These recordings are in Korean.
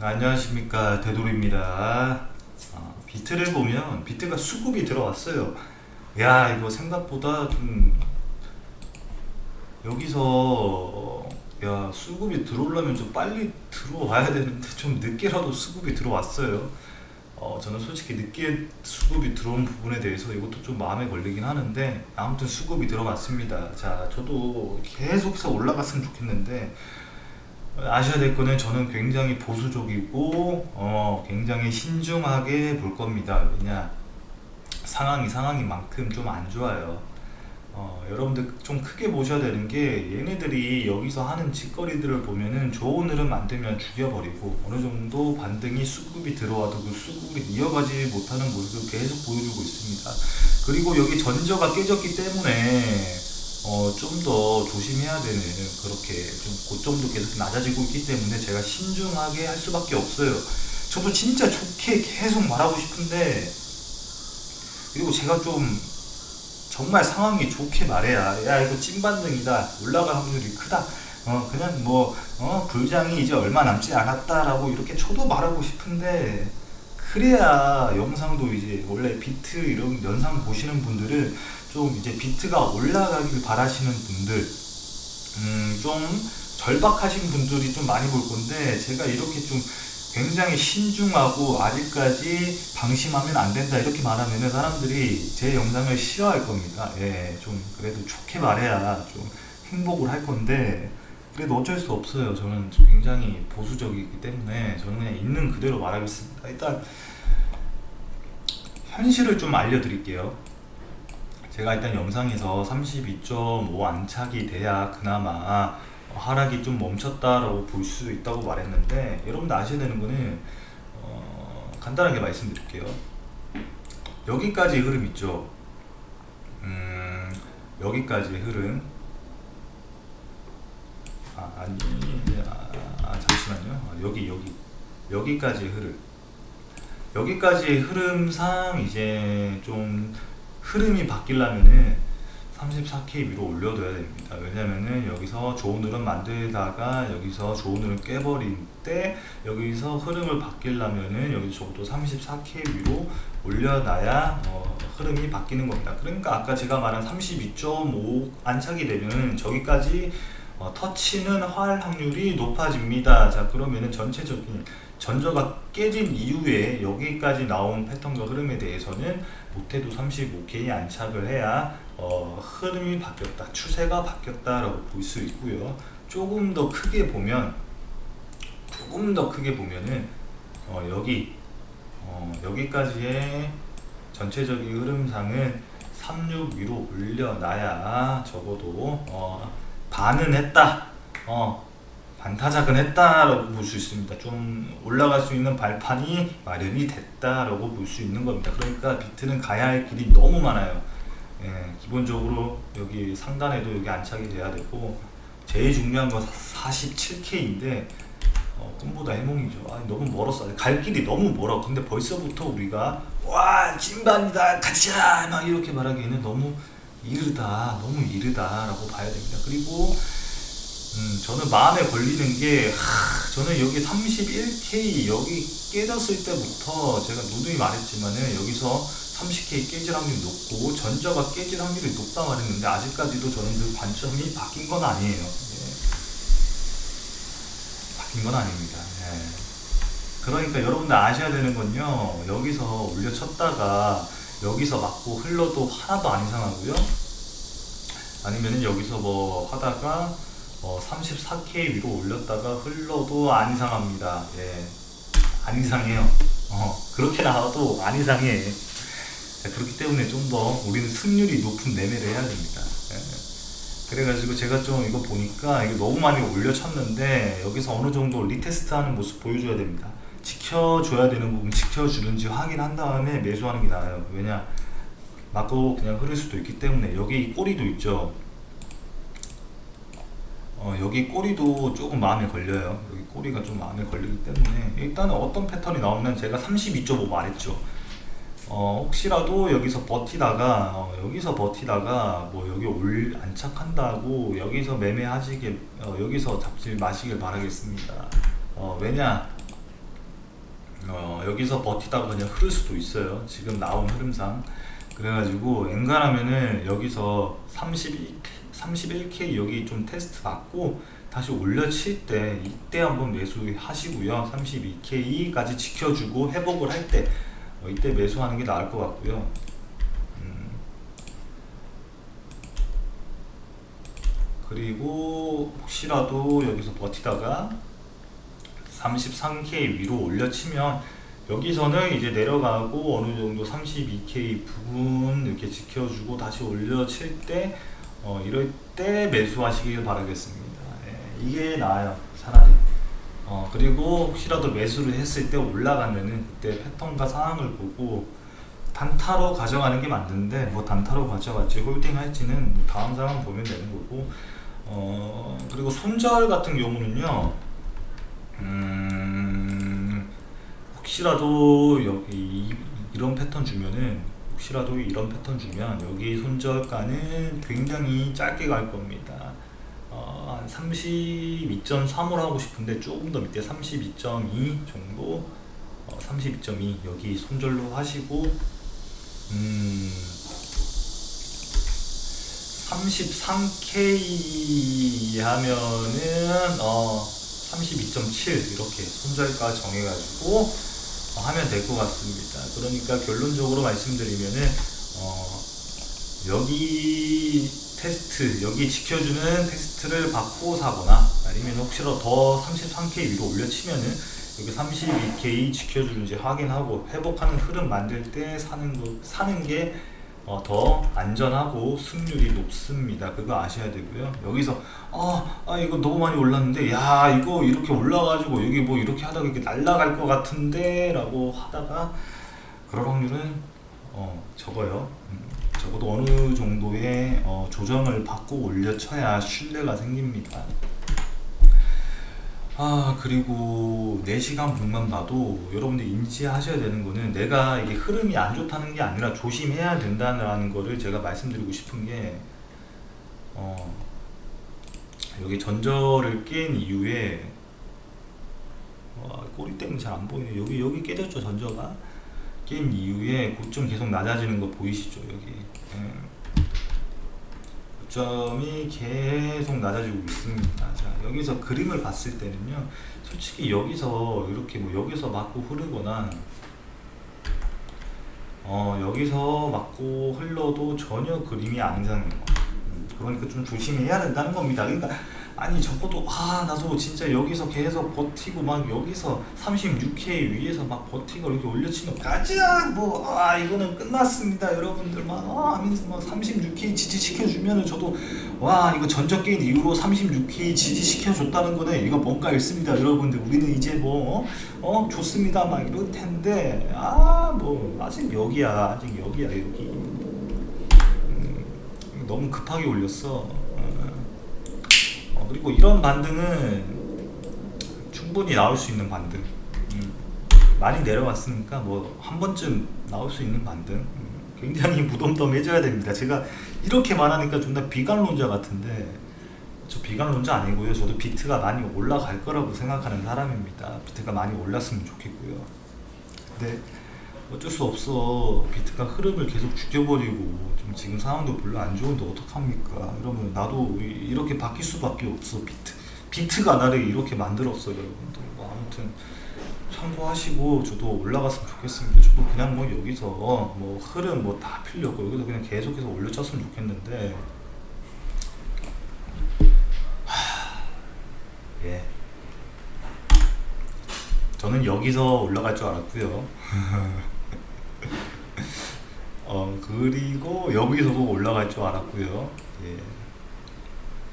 안녕하십니까 대돌입니다. 어, 비트를 보면 비트가 수급이 들어왔어요. 야 이거 생각보다 좀 여기서 어, 야 수급이 들어오려면 좀 빨리 들어와야 되는데 좀 늦게라도 수급이 들어왔어요. 어, 저는 솔직히 늦게 수급이 들어온 부분에 대해서 이것도 좀 마음에 걸리긴 하는데 아무튼 수급이 들어갔습니다. 자 저도 계속해서 올라갔으면 좋겠는데 아셔야 될 거는 저는 굉장히 보수적이고 어, 굉장히 신중하게 볼 겁니다. 왜냐 상황이 상황인 만큼 좀 안 좋아요. 어, 여러분들 좀 크게 보셔야 되는 게 얘네들이 여기서 하는 짓거리들을 보면은 좋은 흐름 만들면 죽여버리고 어느 정도 반등이 수급이 들어와도 그 수급을 이어가지 못하는 모습을 계속 보여주고 있습니다. 그리고 여기 전저가 깨졌기 때문에 어, 좀 더 조심해야 되는 그렇게 좀 고점도 계속 낮아지고 있기 때문에 제가 신중하게 할 수밖에 없어요. 저도 진짜 좋게 계속 말하고 싶은데 그리고 제가 좀 정말 상황이 좋게 말해야 야 이거 찐반등이다 올라갈 확률이 크다 어 그냥 뭐 어 불장이 이제 얼마 남지 않았다라고 이렇게 저도 말하고 싶은데 그래야 영상도 이제 원래 비트 이런 영상 보시는 분들은 좀 이제 비트가 올라가길 바라시는 분들 음, 좀 절박하신 분들이 좀 많이 볼 건데 제가 이렇게 좀 굉장히 신중하고 아직까지 방심하면 안 된다 이렇게 말하면 사람들이 제 영상을 싫어할 겁니다. 예, 좀 그래도 좋게 말해야 좀 행복을 할 건데 그래도 어쩔 수 없어요. 저는 굉장히 보수적이기 때문에 저는 그냥 있는 그대로 말하겠습니다. 일단 현실을 좀 알려드릴게요. 제가 일단 영상에서 32.5 안착이 돼야 그나마 하락이 좀 멈췄다라고 볼 수 있다고 말했는데 여러분들 아셔야 되는 거는 어, 간단하게 말씀드릴게요. 여기까지 흐름 있죠. 음, 여기까지 흐름. 아 아니 아, 아, 잠시만요. 아, 여기 여기 여기까지 흐름. 여기까지 흐름상 이제 좀 흐름이 바뀌려면은 34K 위로 올려둬야 됩니다. 왜냐면은 여기서 좋은 흐름 만들다가 여기서 좋은 흐름 깨버린 때 여기서 흐름을 바뀌려면은 여기 적어도 34K 위로 올려놔야 어, 흐름이 바뀌는 겁니다. 그러니까 아까 제가 말한 32.5 안착이 되면은 저기까지 어, 터치는 할 확률이 높아집니다. 자 그러면은 전체적인 전저가 깨진 이후에 여기까지 나온 패턴과 흐름에 대해서는 못해도 35K 안착을 해야 어, 흐름이 바뀌었다, 추세가 바뀌었다라고 볼 수 있고요. 조금 더 크게 보면 조금 더 크게 보면은 어, 여기 어, 여기까지의 전체적인 흐름상은 36 위로 올려놔야 적어도 어, 반은 했다. 어, 반타작은 했다라고 볼 수 있습니다. 좀 올라갈 수 있는 발판이 마련이 됐다라고 볼 수 있는 겁니다. 그러니까 비트는 가야 할 길이 너무 많아요. 예, 기본적으로 여기 상단에도 여기 안착이 돼야 되고 제일 중요한 건 47K인데 어, 꿈보다 해몽이죠. 아, 너무 멀었어. 갈 길이 너무 멀어. 근데 벌써부터 우리가 와 찐반이다 가자 막 이렇게 말하기에는 너무 이르다, 너무 이르다라고 봐야 됩니다. 그리고 음, 저는 마음에 걸리는 게 하, 저는 여기 31K 여기 깨졌을 때부터 제가 누누이 말했지만은 여기서 30K 깨질 확률이 높고 전저가 깨질 확률이 높다 말했는데 아직까지도 저는 그 관점이 바뀐 건 아니에요. 예. 바뀐 건 아닙니다. 예. 그러니까 여러분들 아셔야 되는 건요. 여기서 올려쳤다가 여기서 맞고 흘러도 하나도 안 이상하고요. 아니면은 여기서 뭐 하다가 어 34K 위로 올렸다가 흘러도 안 이상합니다. 예. 안 이상해요. 어, 그렇게 나와도 안 이상해. 자, 그렇기 때문에 좀 더 우리는 승률이 높은 매매를 해야 됩니다. 예. 그래가지고 제가 좀 이거 보니까 이게 너무 많이 올려쳤는데 여기서 어느 정도 리테스트 하는 모습 보여줘야 됩니다. 지켜줘야 되는 부분 지켜주는지 확인한 다음에 매수하는 게 나아요. 왜냐 맞고 그냥 흐를 수도 있기 때문에 여기 꼬리도 있죠. 어, 여기 꼬리도 조금 마음에 걸려요. 여기 꼬리가 좀 마음에 걸리기 때문에 일단은 어떤 패턴이 나오면 제가 32.5 말했죠. 어, 혹시라도 여기서 버티다가 어, 여기서 버티다가 뭐 여기 올 안착한다고 여기서 매매하시길 어, 여기서 잡지 마시길 바라겠습니다. 어, 왜냐 어, 여기서 버티다가 그냥 흐를 수도 있어요. 지금 나온 흐름상. 그래가지고 엔간하면은 여기서 31, 31K 여기 좀 테스트 받고 다시 올려칠 때 이때 한번 매수하시고요. 32K까지 지켜주고 회복을 할때 어, 이때 매수하는 게 나을 것 같고요. 음. 그리고 혹시라도 여기서 버티다가 33K 위로 올려치면 여기서는 이제 내려가고 어느 정도 32K 부분 이렇게 지켜주고 다시 올려칠 때 어, 이럴 때 매수하시길 바라겠습니다. 예, 이게 나아요 차라리. 어, 그리고 혹시라도 매수를 했을 때 올라가면은 그때 패턴과 상황을 보고 단타로 가져가는 게 맞는데 뭐 단타로 가져갈지 홀딩 할지는 뭐 다음 상황 보면 되는 거고 어, 그리고 손절 같은 경우는요 음, 혹시라도 여기 이- 이런 패턴 주면은 혹시라도 이런 패턴 주면 여기 손절가는 굉장히 짧게 갈 겁니다. 어, 한 32.3으로 하고 싶은데 조금 더 밑에 32.2 정도, 어, 32.2 여기 손절로 하시고, 음, 33K 하면은 어 32.7 이렇게 손절가 정해가지고 어, 하면 될 것 같습니다. 그러니까 결론적으로 말씀드리면은 어 여기 테스트 여기 지켜주는 테스트를 받고 사거나 아니면 혹시라도 더 33K 위로 올려치면은 여기 32K 지켜주는지 확인하고 회복하는 흐름 만들 때 사는 거 사는 게 어, 더 안전하고 승률이 높습니다. 그거 아셔야 되고요. 여기서 아, 아 이거 너무 많이 올랐는데 야 이거 이렇게 올라가지고 여기 뭐 이렇게 하다가 이렇게 날라갈 것 같은데라고 하다가 그럴 확률은 어, 적어요. 음, 적어도 어느 정도의 어, 조정을 받고 올려쳐야 신뢰가 생깁니다. 아 그리고 4시간 분만 봐도 여러분들 인지하셔야 되는 거는 내가 이게 흐름이 안 좋다는 게 아니라 조심해야 된다는 거를 제가 말씀드리고 싶은 게 어, 여기 전절을 깬 이후에 와, 꼬리 때문에 잘 안 보이네. 여기 여기 깨졌죠 전저가? 깬 이후에 고점 계속 낮아지는 거 보이시죠 여기? 예. 고점이 계속 낮아지고 있습니다. 자, 여기서 그림을 봤을 때는요, 솔직히 여기서 이렇게 뭐 여기서 맞고 흐르거나, 어, 여기서 맞고 흘러도 전혀 그림이 안 이상해요. 음, 그러니까 좀 조심해야 된다는 겁니다. 그러니까 아니 적어도 아 나도 진짜 여기서 계속 버티고 막 여기서 36K 위에서 막 버티고 이렇게 올려치면 가자! 뭐아 이거는 끝났습니다 여러분들. 막아 하면서 막 36K 지지 시켜주면은 저도 와 이거 전적 게임 이후로 36K 지지 시켜줬다는 거는 이거 뭔가 있습니다 여러분들. 우리는 이제 뭐 어? 좋습니다. 막 이럴 텐데 아 뭐 아직 여기야 아직 여기야 여기 음, 너무 급하게 올렸어. 어. 어, 그리고 이런 반등은 충분히 나올 수 있는 반등. 음, 많이 내려왔으니까 뭐 한 번쯤 나올 수 있는 반등. 음, 굉장히 무덤덤해져야 됩니다. 제가 이렇게 말하니까 존나 비관론자 같은데 저 비관론자 아니고요. 저도 비트가 많이 올라갈 거라고 생각하는 사람입니다. 비트가 많이 올랐으면 좋겠고요. 근데 어쩔 수 없어. 비트가 흐름을 계속 죽여버리고 좀 지금 상황도 별로 안 좋은데 어떡합니까? 이러면 나도 이- 이렇게 바뀔 수밖에 없어. 비트 비트가 나를 이렇게 만들었어, 여러분들. 뭐 아무튼 참고하시고 저도 올라갔으면 좋겠습니다. 저도 그냥 뭐 여기서 뭐 흐름 뭐 다 필요 없고 여기서 그냥 계속해서 올려쳤으면 좋겠는데 하, 예. 저는 여기서 올라갈 줄 알았고요. 어 그리고 여기서도 올라갈 줄 알았고요. 예.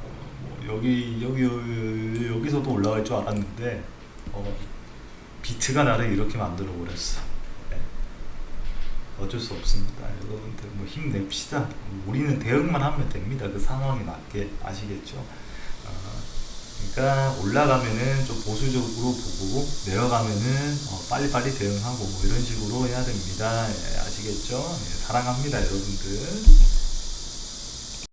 어, 뭐 여기 여기 여기- 여기서도 올라갈 줄 알았는데 어, 비트가 나를 이렇게 만들어 버렸어. 예. 어쩔 수 없습니다. 여러분들 뭐 힘냅시다. 우리는 대응만 하면 됩니다. 그 상황에 맞게 아시겠죠? 어, 그러니까 올라가면은 좀 보수적으로 보고 내려가면은 어, 빨리빨리 대응하고 뭐 이런 식으로 해야 됩니다. 예, 아시겠죠? 예, 사랑합니다, 여러분들.